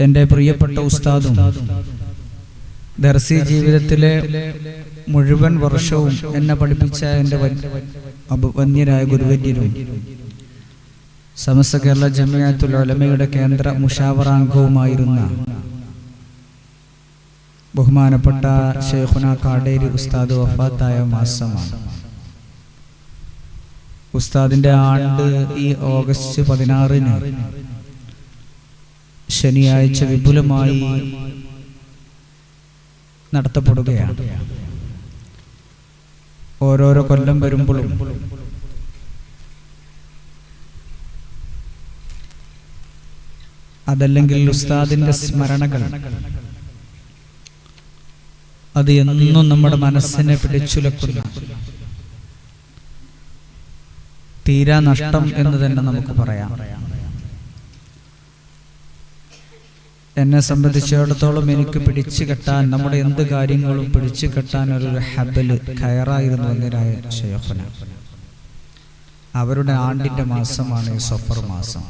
എന്റെ പ്രിയപ്പെട്ട ഉസ്താദും ദർസി ജീവിതത്തിലെ മുഴുവൻ വർഷവും എന്നെ പഠിപ്പിച്ച എന്റെ വന്യരായ ഗുരുവര്യരും സമസ്ത കേരള ജമിയാത്തുൽ ഉലമയുടെ കേന്ദ്ര മുഷാവറാംഗവുമായിരുന്ന ബഹുമാനപ്പെട്ട ഷെയ്ഖുന കാടേരി ഉസ്താദ് വഫാത്തായ മാസമാണ്. ഉസ്താദിന്റെ ആണ്ട് ഈ ഓഗസ്റ്റ് പതിനാറിന് ശനിയാഴ്ച വിപുലമായി നടത്തപ്പെടുകയാണ്. ഓരോരോ കൊല്ലം വരുമ്പോഴും അതല്ലെങ്കിൽ ഉസ്താദിന്റെ സ്മരണകൾ. അത് എന്നും നമ്മുടെ മനസ്സിനെ പിടിച്ചുലക്കുന്ന. തീരാ നഷ്ടം എന്ന് തന്നെ നമുക്ക് പറയാം. എന്നെ സംബന്ധിച്ചിടത്തോളം എനിക്ക് പിടിച്ചു കെട്ടാൻ നമ്മുടെ എന്ത് കാര്യങ്ങളും പിടിച്ചു കെട്ടാൻ ഒരു ഹബൽ കയറായിരുന്നു എന്നരായ ഷെയ്ഖുന. അവരുടെ ആണ്ടിന്റെ മാസമാണ് സഫർ മാസം.